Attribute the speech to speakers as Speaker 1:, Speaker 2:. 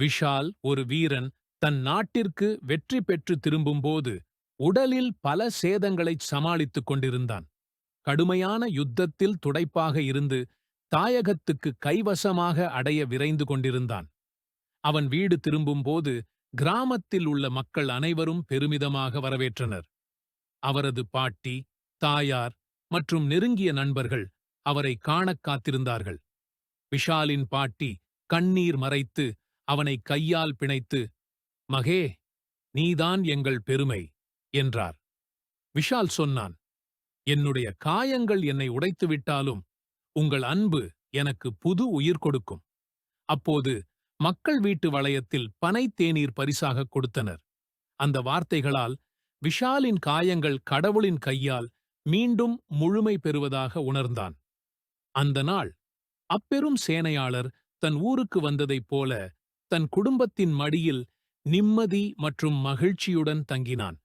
Speaker 1: விஷால் ஒரு வீரன் தன் நாட்டிற்கு வெற்றி பெற்று திரும்பும்போது உடலில் பல சேதங்களைச் சமாளித்துக் கொண்டிருந்தான். கடுமையான யுத்தத்தில் துடைப்பாக இருந்து தாயகத்துக்கு கைவசமாக அடைய விரைந்து கொண்டிருந்தான். அவன் வீடு திரும்பும்போது கிராமத்தில் உள்ள மக்கள் அனைவரும் பெருமிதமாக வரவேற்றனர். அவரது பாட்டி தாயார் மற்றும் நெருங்கிய நண்பர்கள் அவரை காணக் காத்திருந்தார்கள். விஷாலின் பாட்டி கண்ணீர் மறைத்து அவனை கையால் பிணைத்து மகே நீதான் எங்கள் பெருமை என்றார். விஷால் சொன்னான் என்னுடைய காயங்கள் என்னை உடைத்துவிட்டாலும் உங்கள் அன்பு எனக்கு புது உயிர் கொடுக்கும். அப்போது மக்கள் வீட்டு வளையத்தில் பனை தேநீர் பரிசாகக் கொடுத்தனர். அந்த வார்த்தைகளால் விஷாலின் காயங்கள் கடவுளின் கையால் மீண்டும் முழுமை பெறுவதாக உணர்ந்தான். அந்த நாள் அப்பெரும் சேனையாளர் தன் ஊருக்கு வந்ததைப் போல தன் குடும்பத்தின் மடியில் நிம்மதி மற்றும் மகிழ்ச்சியுடன் தங்கினான்.